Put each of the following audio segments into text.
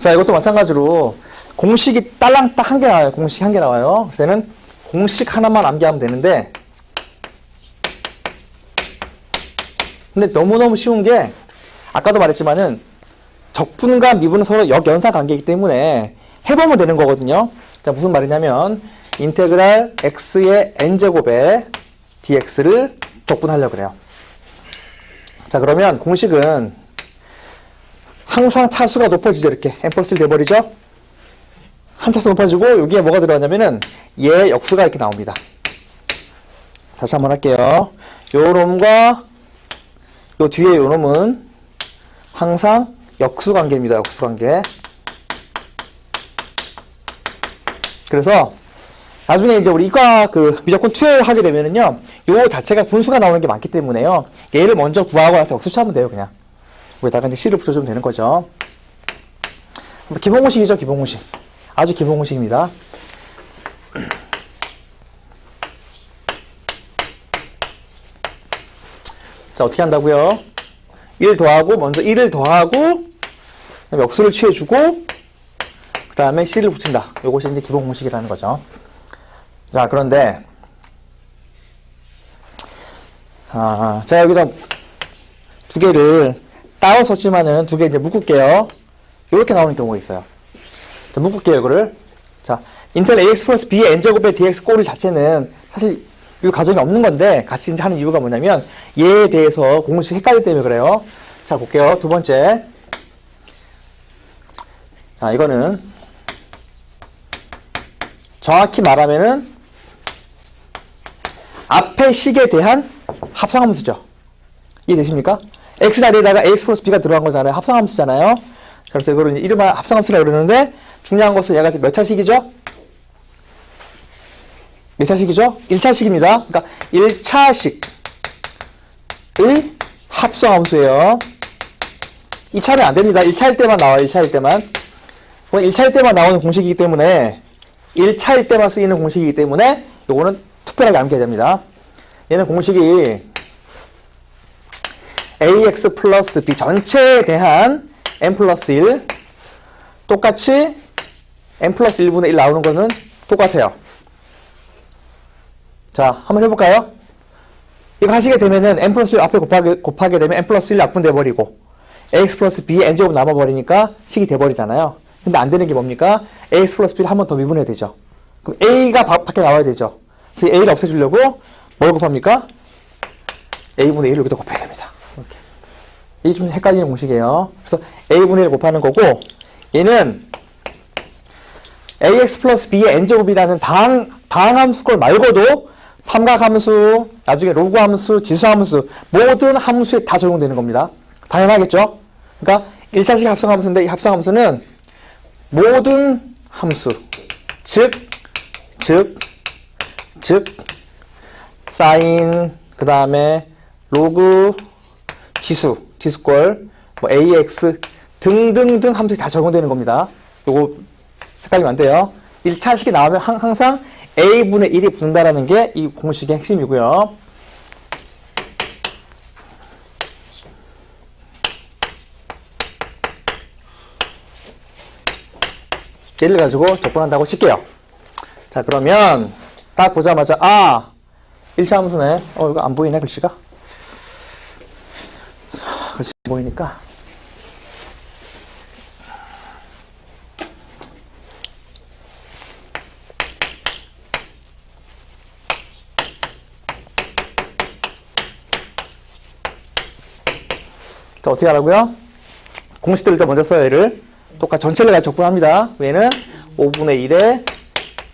자, 이것도 마찬가지로 공식이 딸랑 딱 한 개 나와요. 공식 한 개 나와요. 그래서 얘는 공식 하나만 암기하면 되는데 근데 너무너무 쉬운 게 아까도 말했지만은 적분과 미분은 서로 역연사 관계이기 때문에 해보면 되는 거거든요. 자, 무슨 말이냐면 인테그랄 x의 n제곱에 dx를 적분하려고 그래요. 자, 그러면 공식은 항상 차수가 높아지죠. 이렇게 n 플러스 1 돼버리죠. 한 차수 높아지고 여기에 뭐가 들어가냐면은 얘 역수가 이렇게 나옵니다. 다시 한번 할게요. 요 놈과 요 뒤에 요 놈은 항상 역수 관계입니다. 역수 관계. 그래서 나중에 이제 우리 이과 그 미적분 투여하게 되면은요, 요 자체가 분수가 나오는 게 많기 때문에요. 얘를 먼저 구하고 나서 역수 취하면 돼요, 그냥. 여기다가 이제 C를 붙여주면 되는 거죠. 기본 공식이죠, 기본 공식. 아주 기본 공식입니다. 자, 어떻게 한다고요? 1 더하고, 먼저 1을 더하고, 역수를 취해주고, 그 다음에 C를 붙인다. 요것이 이제 기본 공식이라는 거죠. 자, 그런데, 아, 자, 여기다 두 개를 따로 썼지만은 두 개 이제 묶을게요. 이렇게 나오는 경우가 있어요. 자, 묶을게요, 이거를. 자, 인텔 AX 플러스 B의 N제곱의 DX 꼬리 자체는 사실 이 가정이 없는 건데 같이 이제 하는 이유가 뭐냐면 얘에 대해서 공식 헷갈리 때문에 그래요. 자, 볼게요. 두 번째. 자, 이거는 정확히 말하면은 앞에 식에 대한 합성함수죠. 이해되십니까? X 자리에다가 ax 플러스 b가 들어간 거잖아요. 합성함수잖아요. 그래서 이거를 이름을 합성함수라고 그러는데 중요한 것은 얘가 지금 몇 차식이죠? 몇 차식이죠? 1차식입니다. 그러니까 1차식의 합성함수예요. 2차는 안 됩니다. 1차일 때만 나와요. 1차일 때만. 1차일 때만 나오는 공식이기 때문에 1차일 때만 쓰이는 공식이기 때문에 요거는 특별하게 암기해야 됩니다. 얘는 공식이 ax 플러스 b 전체에 대한 n 플러스 1 똑같이 n 플러스 1분의 1 나오는 거는 똑같아요. 자, 한번 해볼까요? 이거 하시게 되면은 n 플러스 1 앞에 곱하게, 곱하게 되면 n 플러스 1 약분돼 버리고 ax 플러스 b의 n제곱 남아버리니까 식이 돼버리잖아요. 근데 안 되는 게 뭡니까? ax 플러스 b를 한 번 더 미분해야 되죠. 그럼 a가 밖에 나와야 되죠. 그래서 a를 없애주려고 뭘 곱합니까? a분의 1을 여기다 곱해야 됩니다. 이렇게. 이게 좀 헷갈리는 공식이에요. 그래서 a분의 1 곱하는 거고 얘는 ax 플러스 b의 n제곱이라는 다항, 다항함수 걸 말고도 삼각함수, 나중에 로그함수, 지수함수 모든 함수에 다 적용되는 겁니다. 당연하겠죠? 그러니까 1차식 합성함수인데 이 합성함수는 모든 함수 즉, 즉, 즉 사인, 그 다음에 로그, 지수, 지수꼴, 뭐 ax 등등등 함수에 다 적용되는 겁니다. 요거 헷갈리면 안 돼요. 1차식이 나오면 항상 a분의 1이 붙는다라는 게 이 공식의 핵심이고요. 얘를 가지고 적분한다고 칠게요. 자, 그러면 딱 보자마자 아 1차 함수네. 어, 이거 안 보이네, 글씨가. 보이니까. 자, 어떻게 하라고요? 공식들을 일단 먼저 써요, 얘를. 똑같이 전체를 다 적분합니다. 얘는 5분의 1에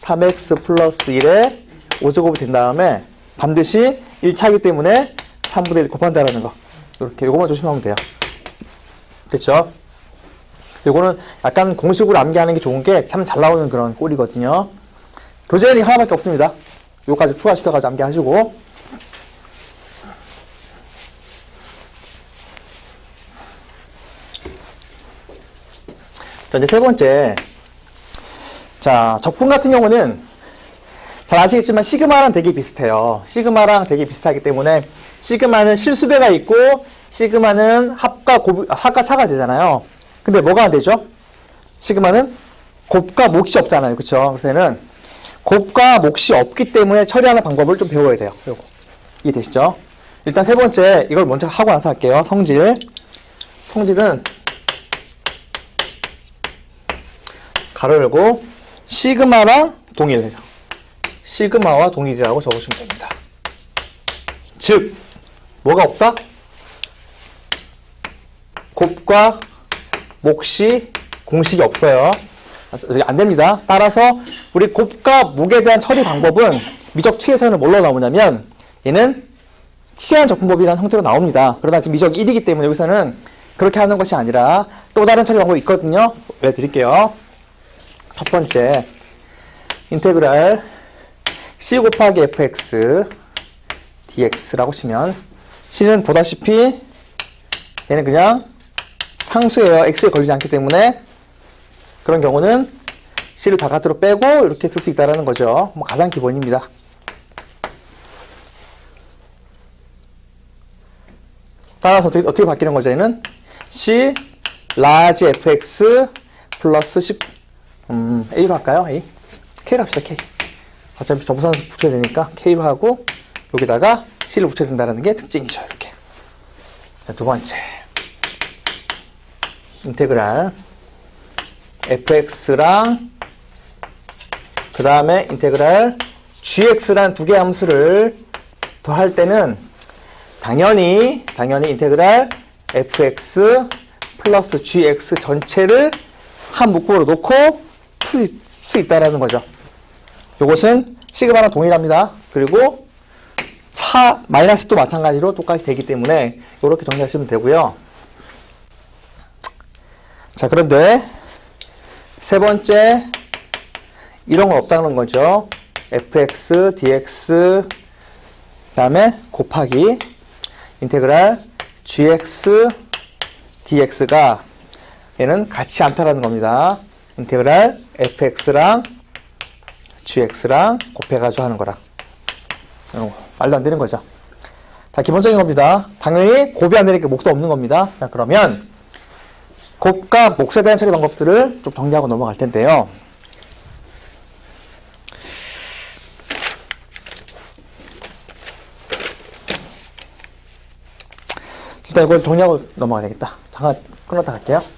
3x 플러스 1에 5제곱이 된 다음에 반드시 1차이기 때문에 3분의 1 곱한다라는 거. 이렇게 요것만 조심하면 돼요. 그렇죠? 요거는 약간 공식으로 암기하는 게 좋은 게 참 잘 나오는 그런 꼴이거든요. 교재는 하나밖에 없습니다. 요까지 추가시켜가지고 암기하시고 자, 이제 세 번째. 자, 적분 같은 경우는 잘 아시겠지만 시그마랑 되게 비슷해요. 시그마랑 되게 비슷하기 때문에 시그마는 실수배가 있고 시그마는 합과 곱, 합과 차가 되잖아요. 근데 뭐가 안 되죠? 시그마는 곱과 몫이 없잖아요. 그쵸? 그래서 얘는 곱과 몫이 없기 때문에 처리하는 방법을 좀 배워야 돼요. 요거. 이해되시죠? 일단 세 번째, 이걸 먼저 하고 나서 할게요. 성질. 성질은 가로 열고 시그마랑 동일해요. 시그마와 동일이라고 적으시면 됩니다. 즉, 뭐가 없다? 곱과 몫이 공식이 없어요. 안 됩니다. 따라서 우리 곱과 목에 대한 처리 방법은 미적 T에서는 뭘로 나오냐면 얘는 치환 적분법이라는 형태로 나옵니다. 그러나 지금 미적 1이기 때문에 여기서는 그렇게 하는 것이 아니라 또 다른 처리 방법이 있거든요. 알려드릴게요. 첫 번째 인테그랄 c 곱하기 fx dx라고 치면 c는 보다시피 얘는 그냥 상수예요. x에 걸리지 않기 때문에 그런 경우는 c를 바깥으로 빼고 이렇게 쓸 수 있다는 거죠. 뭐 가장 기본입니다. 따라서 어떻게, 어떻게 바뀌는 거죠? 얘는 c 라지 fx 플러스 10 음, a로 할까요? a k로 합시다. k 어차피 정부선 붙여야 되니까 k로 하고 여기다가 c를 붙여야 된다는 게 특징이죠. 이렇게 자, 두 번째 인테그랄 fx랑 그 다음에 인테그랄 gx란 두 개의 함수를 더할 때는 당연히 당연히 인테그랄 fx 플러스 gx 전체를 한 묶음으로 놓고 풀 수 있다라는 거죠. 이것은 시그마랑 동일합니다. 그리고 차 마이너스도 마찬가지로 똑같이 되기 때문에 이렇게 정리하시면 되고요. 자 그런데 세 번째 이런 건 없다는 거죠. fx, dx 그다음에 곱하기 인테그랄 gx, dx가 얘는 같이 않다라는 겁니다. 인테그랄 fx랑 gx랑 곱해가지고 하는 거라. 어, 말도 안 되는 거죠. 자, 기본적인 겁니다. 당연히 곱이 안 되니까 몫도 없는 겁니다. 자, 그러면 곱과 몫에 대한 처리 방법들을 좀 정리하고 넘어갈 텐데요. 일단 이걸 정리하고 넘어가야 되겠다. 잠깐 끊었다 갈게요.